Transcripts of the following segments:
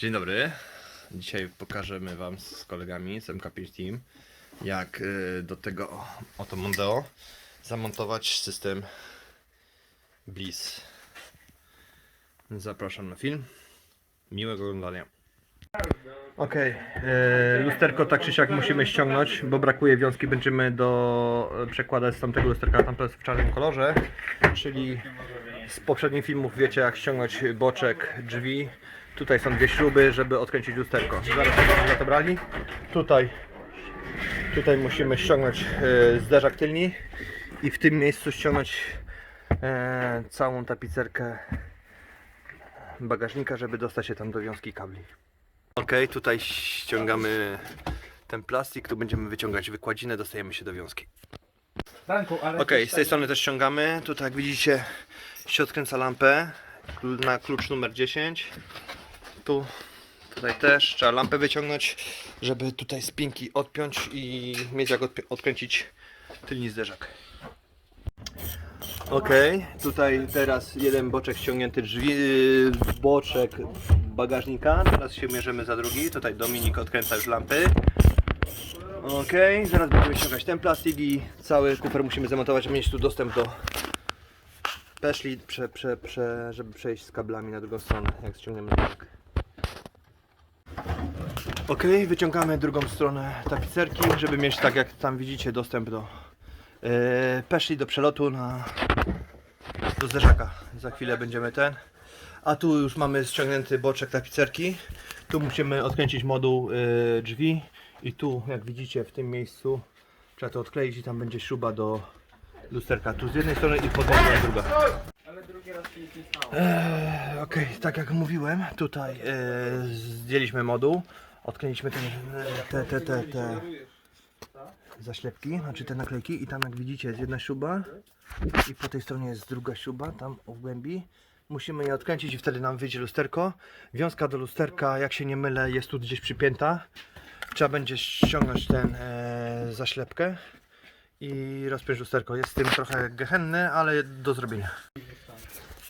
Dzień dobry. Dzisiaj pokażemy Wam z kolegami z MK5 Team, jak y, do tego oto Mondeo zamontować system Bliss. Zapraszam na film. Miłego oglądania. Ok, lusterko tak czy siak musimy ściągnąć, bo brakuje wiązki, będziemy do e, przekładać z tamtego lusterka, tam to jest w czarnym kolorze, czyli z poprzednich filmów wiecie jak ściągnąć boczek drzwi. Tutaj są dwie śruby, żeby odkręcić lusterko. Zaraz będziemy za to brali. Tutaj, tutaj musimy ściągnąć e, zderzak tylni i w tym miejscu ściągnąć e, całą tapicerkę bagażnika, żeby dostać się tam do wiązki kabli. Ok, tutaj ściągamy ten plastik, tu będziemy wyciągać wykładzinę, dostajemy się do wiązki. Ok, z tej strony też ściągamy. Tutaj jak widzicie się odkręca lampę na klucz numer 10. Tu, tutaj też trzeba lampę wyciągnąć, żeby tutaj spinki odpiąć i mieć jak odpi- odkręcić tylny zderzak. Ok, tutaj teraz jeden boczek ściągnięty drzwi, yy, boczek bagażnika. Teraz się mierzymy za drugi. Tutaj Dominik odkręca już lampy. Ok, zaraz będziemy ściągać ten plastik i cały kufer musimy zamontować, żeby mieć tu dostęp do peszli, prze, prze, prze, żeby przejść z kablami na drugą stronę, jak ściągniemy zderzak. Ok, wyciągamy drugą stronę tapicerki, żeby mieć tak jak tam widzicie dostęp do e, peszli, do przelotu na do zderzaka. Za chwilę będziemy ten. A tu już mamy ściągnięty boczek tapicerki. Tu musimy odkręcić moduł e, drzwi i tu jak widzicie w tym miejscu trzeba to odkleić i tam będzie śruba do lusterka. Tu z jednej strony i po drugiej strony druga. Ale drugi raz się nie stało. Okej, tak jak mówiłem, tutaj e, zdjęliśmy moduł, odkręciliśmy ten, te, te, te, te zaślepki, znaczy te naklejki i tam jak widzicie jest jedna śruba i po tej stronie jest druga śruba, tam w głębi. Musimy je odkręcić i wtedy nam wyjdzie lusterko. Wiązka do lusterka, jak się nie mylę, jest tu gdzieś przypięta. Trzeba będzie ściągnąć ten e, zaślepkę i rozpiąć lusterko. Jest z tym trochę gehenny, ale do zrobienia.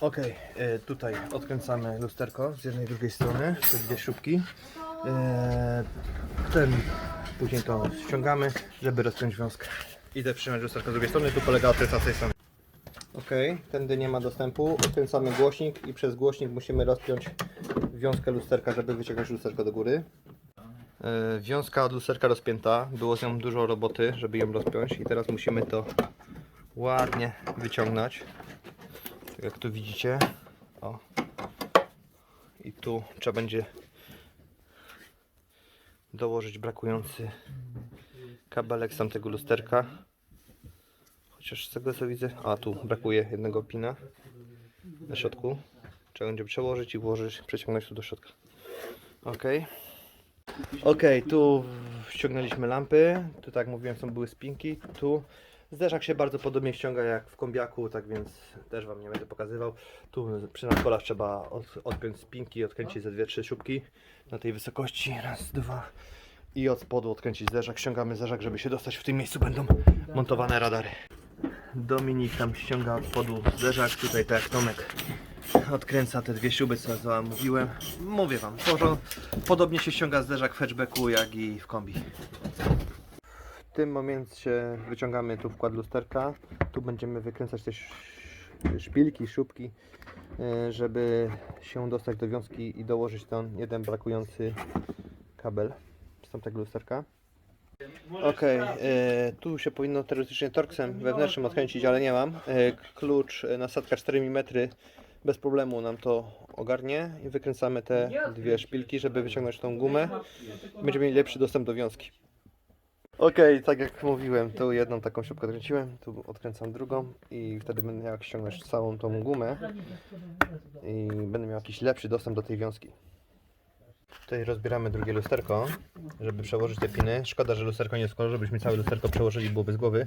Ok, e, tutaj odkręcamy lusterko z jednej i drugiej strony, te dwie śrubki. E, ten później to ściągamy, żeby rozpiąć wiązkę. Idę przyjąć lusterko z drugiej strony, tu polega odkręca z tej strony. Ok, tędy nie ma dostępu, odkręcamy głośnik i przez głośnik musimy rozpiąć wiązkę lusterka, żeby wyciągnąć lusterko do góry. E, wiązka od lusterka rozpięta, było z nią dużo roboty, żeby ją rozpiąć i teraz musimy to ładnie wyciągnąć. Tak jak tu widzicie. O. I tu trzeba będzie dołożyć brakujący kabelek z tamtego lusterka. Chociaż z tego co widzę. A tu brakuje jednego pina na środku. Trzeba będzie przełożyć i włożyć, przeciągnąć tu do środka. Ok. Ok, tu ściągnęliśmy lampy. Tu tak jak mówiłem są były spinki. Tu Zderzak się bardzo podobnie ściąga jak w kombiaku, tak więc też Wam nie będę pokazywał. Tu przy nadkolach trzeba od, odpiąć spinki, odkręcić ze dwie, trzy śrubki na tej wysokości. Raz, dwa. I od spodu odkręcić zderzak. Ściągamy zderzak, żeby się dostać. W tym miejscu będą montowane radary. Dominik tam ściąga od spodu zderzak. Tutaj tak jak Tomek odkręca te dwie śruby, co Wam mówiłem. Mówię Wam, porzo- podobnie się ściąga zderzak w hatchbacku, jak i w kombi. W tym momencie wyciągamy tu wkład lusterka. Tu będziemy wykręcać te sz- szpilki, śrubki, e, żeby się dostać do wiązki i dołożyć ten jeden brakujący kabel z tamtego lusterka. Ok, tu się powinno teoretycznie torksem wewnętrznym odkręcić, ale nie mam. E, klucz, e, nasadka 4 mm bez problemu nam to ogarnie i wykręcamy te dwie szpilki, żeby wyciągnąć tą gumę. Będziemy mieli lepszy dostęp do wiązki. Okej, tak jak mówiłem, tu jedną taką śrubkę odkręciłem, tu odkręcam drugą i wtedy będę miał jak ściągnąć całą tą gumę i będę miał jakiś lepszy dostęp do tej wiązki. Tutaj rozbieramy drugie lusterko, żeby przełożyć te piny. Szkoda, że lusterko nie jest w kolorze, żebyśmy całe lusterko przełożyli, byłoby z głowy.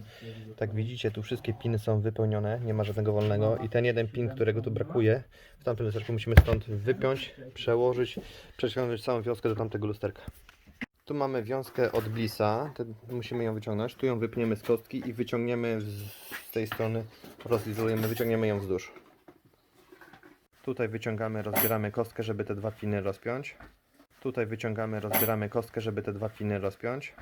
Tak widzicie, tu wszystkie piny są wypełnione, nie ma żadnego wolnego i ten jeden pin, którego tu brakuje, w tamtym lusterku musimy stąd wypiąć, przełożyć, przeciągnąć całą wiązkę do tamtego lusterka. Tu mamy wiązkę od Blissa, te, musimy ją wyciągnąć. Tu ją wypniemy z kostki i wyciągniemy z, tej strony, rozizolujemy, wyciągniemy ją wzdłuż. Tutaj wyciągamy, rozbieramy kostkę, żeby te dwa piny rozpiąć. Tutaj wyciągamy, rozbieramy kostkę, żeby te dwa piny rozpiąć.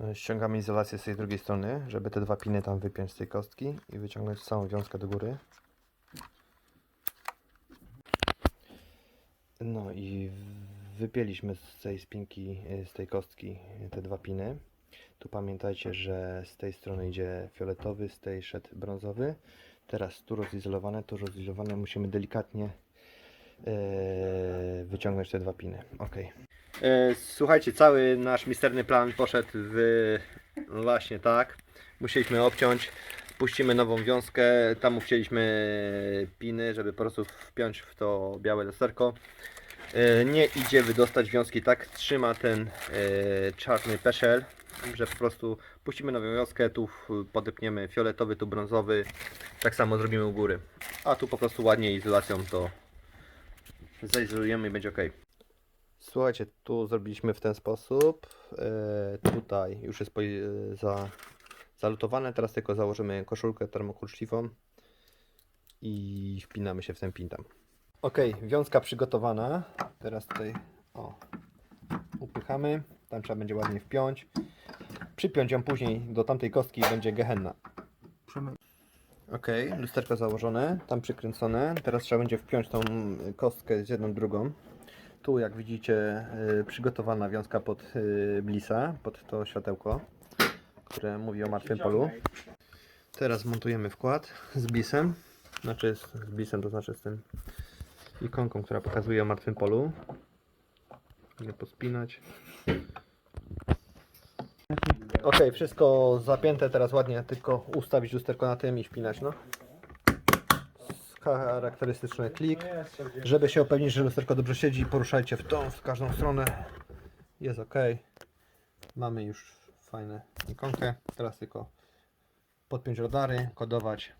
E, Ściągamy izolację z tej drugiej strony, żeby te dwa piny tam wypiąć z tej kostki i wyciągnąć całą wiązkę do góry. No i wypięliśmy z tej spinki, e, z tej kostki e, te dwa piny. Tu pamiętajcie, że z tej strony idzie fioletowy, z tej szedł brązowy. Teraz tu rozizolowane, tu rozizolowane musimy delikatnie e, wyciągnąć te dwa piny. Ok. Słuchajcie, cały nasz misterny plan poszedł w właśnie tak. Musieliśmy obciąć. Puścimy nową wiązkę. Tam chcieliśmy piny, żeby po prostu wpiąć w to białe lusterko. E, Nie idzie wydostać wiązki tak. Trzyma ten e, czarny peszel, że po prostu puścimy nową wiązkę. Tu podepniemy fioletowy, tu brązowy. Tak samo zrobimy u góry. A tu po prostu ładnie izolacją to zaizolujemy i będzie ok. Słuchajcie, tu zrobiliśmy w ten sposób. E, tutaj już jest za, zalutowane. Teraz tylko założymy koszulkę termokulszlifą i wpinamy się w ten pin tam. Ok, wiązka przygotowana. Teraz tutaj o, upychamy. Tam trzeba będzie ładnie wpiąć. Przypiąć ją później do tamtej kostki i będzie gehenna. Ok, lusterko założone, tam przykręcone. Teraz trzeba będzie wpiąć tą kostkę z jedną drugą. Tu jak widzicie y, przygotowana wiązka pod y, blisa, pod to światełko, które mówi o martwym polu. Teraz montujemy wkład z blisem. Znaczy z blisem, to znaczy z tym ikonką, która pokazuje o martwym polu. Nie pospinać. Ok, wszystko zapięte, teraz ładnie tylko ustawić lusterko na tym i wpinać, no. Charakterystyczny klik. Żeby się upewnić, że lusterko dobrze siedzi, poruszajcie w tą, w każdą stronę. Jest ok. Mamy już fajne ikonkę. Teraz tylko podpiąć radary, kodować.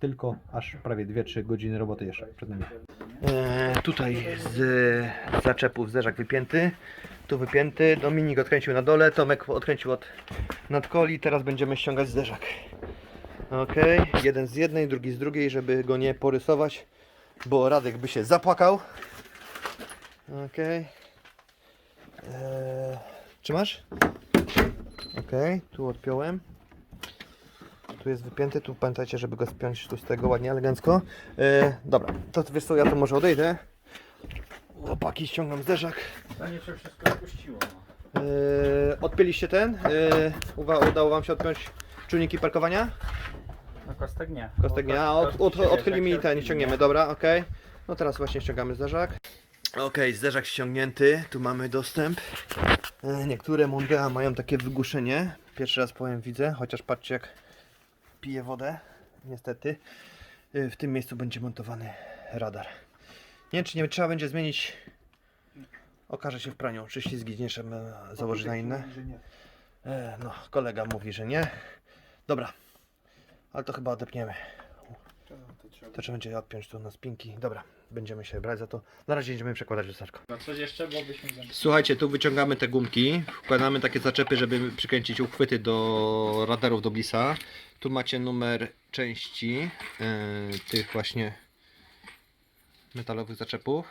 Tylko aż prawie 2-3 godziny roboty jeszcze przed nami. E, tutaj z zaczepów zerzak wypięty. Tu wypięty. Dominik odkręcił na dole, Tomek odkręcił od nadkoli. Teraz będziemy ściągać zderzak. Ok, jeden z jednej, drugi z drugiej, żeby go nie porysować, bo Radek by się zapłakał. Ok. Eee, trzymasz? Ok, tu odpiąłem. Tu jest wypięty, tu pamiętajcie, żeby go spiąć tu z tego ładnie, elegancko. Eee, dobra, to wiesz co, ja to może odejdę. Chłopaki, ściągam zderzak. To nie się wszystko spuściło. no. Eee, odpięliście ten? Eee, uwa- udało Wam się odpiąć czujniki parkowania? No kostek nie. Kostek nie, a od, od, się, wiesz, odchylimy jak i ten, ściągniemy, dobra, okej. No teraz właśnie ściągamy zderzak. Okej, zderzak ściągnięty, tu mamy dostęp. E, Niektóre Mondea mają takie wygłuszenie. Pierwszy raz powiem widzę, chociaż patrzcie jak pije wodę, niestety. E, W tym miejscu będzie montowany radar. Nie wiem czy nie trzeba będzie zmienić, okaże się w praniu, czy ślizgi nie trzeba założyć na inne. E, No, kolega mówi, że nie. Dobra, ale to chyba odepniemy. To trzeba będzie odpiąć tu na spinki. Dobra, będziemy się brać za to. Na razie będziemy przekładać lusterko. No coś jeszcze, bo byśmy zamknęli. Słuchajcie, tu wyciągamy te gumki, wkładamy takie zaczepy, żeby przykręcić uchwyty do radarów do blisa. Tu macie numer części e, tych właśnie metalowych zaczepów.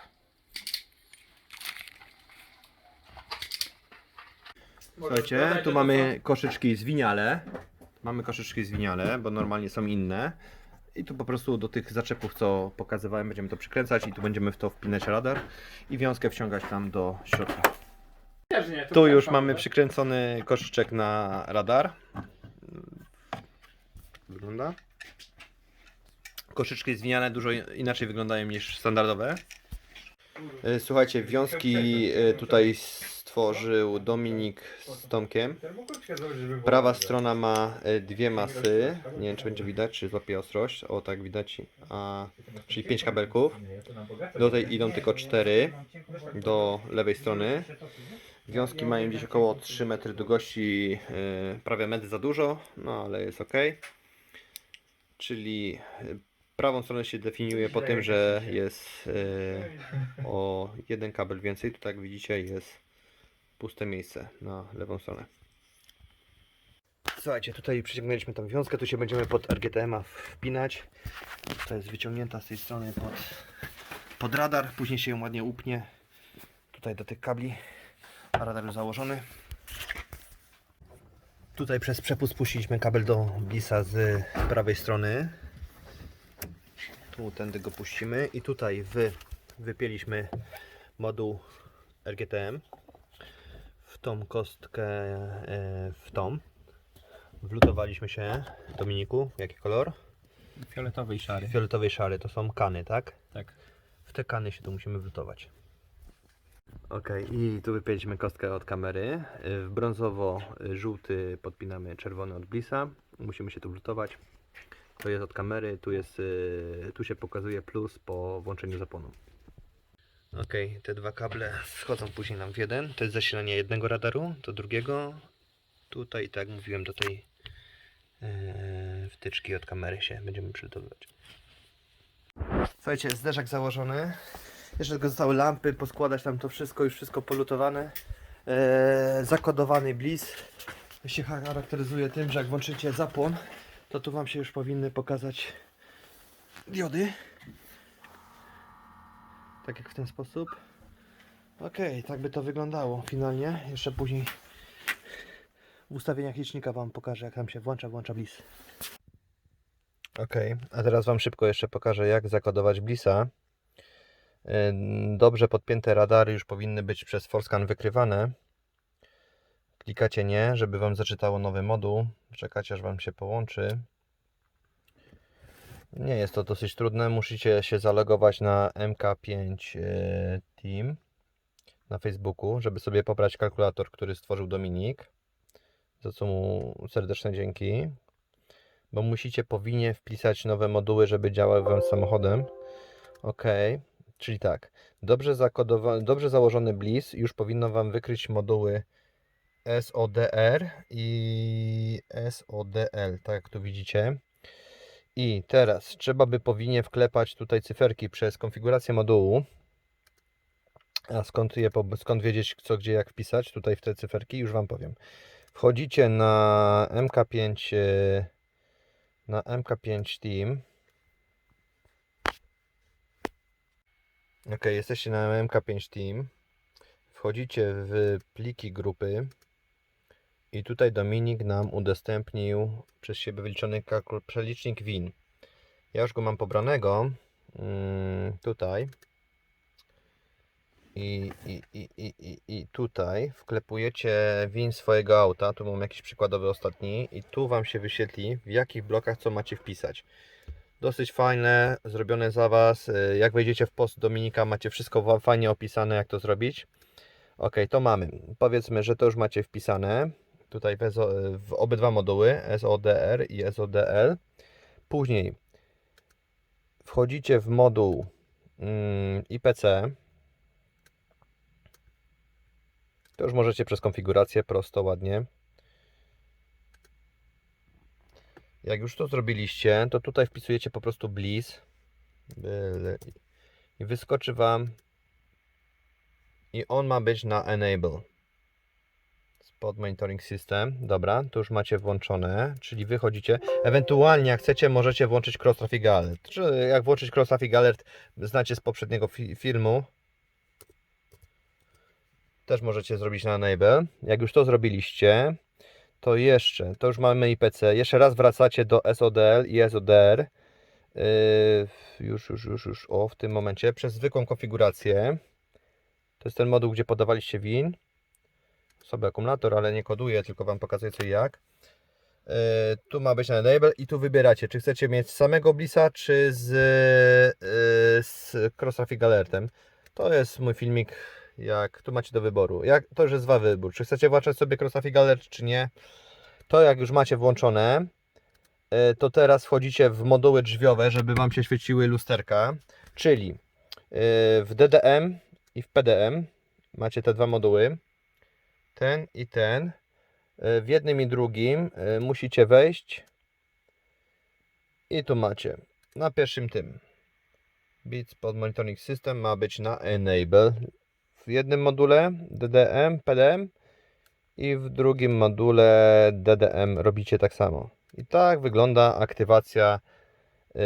Słuchajcie, tu mamy koszyczki zwiniale. Mamy koszyczki zwiniale, bo normalnie są inne. I tu po prostu do tych zaczepów, co pokazywałem, będziemy to przykręcać i tu będziemy w to wpinać radar i wiązkę wciągać tam do środka. Nie, Tu już tak, mamy tak. przykręcony koszyczek na radar. Wygląda. Koszyczki zwiniane dużo inaczej wyglądają niż standardowe. E, Słuchajcie, wiązki e, tutaj stworzył Dominik z Tomkiem. Prawa strona ma e, dwie masy. Nie wiem, czy będzie widać, czy złapie ostrość. O, tak widać. A, czyli pięć kabelków. Do tej idą tylko cztery. Do lewej strony. Wiązki mają gdzieś około 3 metry długości, e, prawie metr za dużo, no ale jest ok. Czyli e, prawą stronę się definiuje po tym, że jest o jeden kabel więcej. Tu tak widzicie jest puste miejsce na lewą stronę. Słuchajcie, tutaj przyciągnęliśmy tą wiązkę, tu się będziemy pod RGTM-a wpinać. To jest wyciągnięta z tej strony pod, pod radar, później się ją ładnie upnie. tutaj do tych kabli. Radar już założony. Tutaj przez przepust puściliśmy kabel do blisa z prawej strony. Tu tędy go puścimy i tutaj wy, wypięliśmy moduł RGTM tą kostkę, e, w tą. Wlutowaliśmy się. Dominiku, jaki kolor? Fioletowy i szary. Fioletowy i szary, to są kany, tak? Tak. W te kany się tu musimy wlutować. Ok, i tu wypięliśmy kostkę od kamery. Y, W brązowo-żółty podpinamy czerwony od blisa. Musimy się tu wlutować. To jest od kamery, tu, jest, tu się pokazuje plus po włączeniu zapłonu. Ok, te dwa kable wchodzą później nam w jeden. To jest zasilanie jednego radaru do drugiego. Tutaj, tak jak mówiłem, do tej y, wtyczki od kamery się będziemy przylutowywać. Słuchajcie, zderzak założony. Jeszcze tylko zostały lampy, poskładać tam to wszystko, już wszystko polutowane. Eee, zakodowany bliss się charakteryzuje tym, że jak włączycie zapłon, to tu Wam się już powinny pokazać diody. Tak jak w ten sposób. Ok, tak by to wyglądało finalnie. Jeszcze później w ustawieniach licznika Wam pokażę, jak tam się włącza, włącza bliss. Ok, a teraz Wam szybko jeszcze pokażę, jak zakodować blissa. Ym, Dobrze podpięte radary już powinny być przez Forscan wykrywane. Klikacie nie, żeby Wam zaczytało nowy moduł. Czekacie aż Wam się połączy. Nie jest to dosyć trudne. Musicie się zalogować na MK5 e, Team na Facebooku, żeby sobie pobrać kalkulator, który stworzył Dominik. Za co mu serdeczne dzięki. Bo musicie powinien wpisać nowe moduły, żeby działały Wam samochodem. Ok. Czyli tak, dobrze, zakodowany, dobrze założony Bliss już powinno Wam wykryć moduły SODR i SODL, tak jak tu widzicie. I teraz trzeba by powinien wklepać tutaj cyferki przez konfigurację modułu. A skąd, je, skąd wiedzieć co, gdzie, jak wpisać tutaj w te cyferki? Już Wam powiem. Wchodzicie na MK5 e, na MK5 Team. Ok, jesteście na MK5 Team. Wchodzicie w pliki grupy. I tutaj Dominik nam udostępnił przez siebie wyliczony kalkul- przelicznik win. Ja już go mam pobranego. Mm, tutaj. I, i, i, i, i, tutaj wklepujecie win swojego auta. Tu mam jakiś przykładowy ostatni. I tu Wam się wyświetli, w jakich blokach co macie wpisać. Dosyć fajne, zrobione za Was. Y, Jak wejdziecie w post Dominika, macie wszystko fajnie opisane, jak to zrobić. Ok, to mamy. Powiedzmy, że to już macie wpisane. Tutaj w, SO, w obydwa moduły SODR i SODL. Później wchodzicie w moduł mm, IPC. To już możecie przez konfigurację prosto, ładnie. Jak już to zrobiliście, to tutaj wpisujecie po prostu bliss Byle- i wyskoczy Wam i on ma być na enable spot monitoring system dobra, to już macie włączone czyli wychodzicie, ewentualnie jak chcecie możecie włączyć cross traffic alert czy jak włączyć cross traffic alert znacie z poprzedniego fi filmu też możecie zrobić na enable jak już to zrobiliście to jeszcze, to już mamy IPC. Jeszcze raz wracacie do SODL i SODR. Yy, już, już, już, już. O, w tym momencie. Przez zwykłą konfigurację. To jest ten moduł, gdzie podawaliście win. Sobie akumulator, ale nie koduję, tylko Wam pokazuję co i jak. Yy, tu ma być na enable i tu wybieracie, czy chcecie mieć samego Blissa, czy z, yy, z Alertem. To jest mój filmik, jak tu macie do wyboru. Jak, to już jest dwa wybór, czy chcecie włączać sobie Cross Traffic Alert, czy nie. To jak już macie włączone, y, to teraz wchodzicie w moduły drzwiowe, żeby Wam się świeciły lusterka. Czyli w DDM i w PDM macie te dwa moduły. Ten i ten. Y, W jednym i drugim y, musicie wejść. I tu macie. Na pierwszym tym. Bits pod Monitoring System ma być na Enable. W jednym module DDM, PDM i w drugim module DDM robicie tak samo. I tak wygląda aktywacja yy,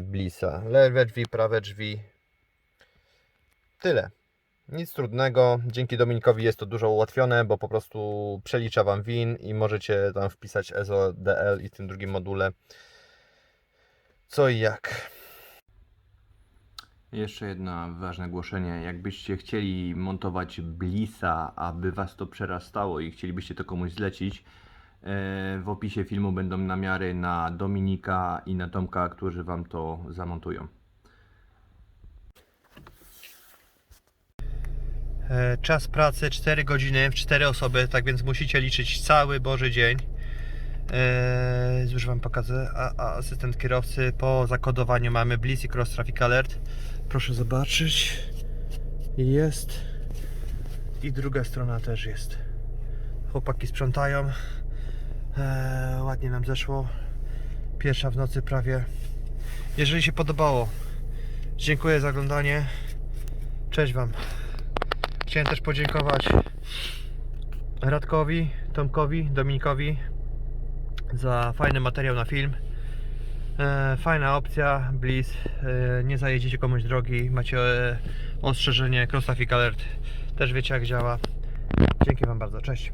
Blissa. Lewe drzwi, prawe drzwi. Tyle. Nic trudnego. Dzięki Dominikowi jest to dużo ułatwione, bo po prostu przelicza Wam win i możecie tam wpisać ESO DL i w tym drugim module co i jak. Jeszcze jedno ważne ogłoszenie. Jakbyście chcieli montować Blissa, aby Was to przerastało i chcielibyście to komuś zlecić, e, w opisie filmu będą namiary na Dominika i na Tomka, którzy Wam to zamontują. Czas pracy 4 godziny w 4 osoby, tak więc musicie liczyć cały Boży dzień. Eee, już Wam pokażę. A, a asystent kierowcy po zakodowaniu mamy Bliss Cross Traffic Alert. Proszę zobaczyć. Jest. I druga strona też jest. Chłopaki sprzątają. Eee, ładnie nam zeszło. Pierwsza w nocy prawie. Jeżeli się podobało, dziękuję za oglądanie. Cześć Wam. Chciałem też podziękować Radkowi, Tomkowi, Dominikowi za fajny materiał na film. E, fajna opcja, Bliss. E, nie zajedziecie komuś drogi, macie e, ostrzeżenie Cross Traffic Alert. Też wiecie jak działa. Dzięki Wam bardzo, cześć.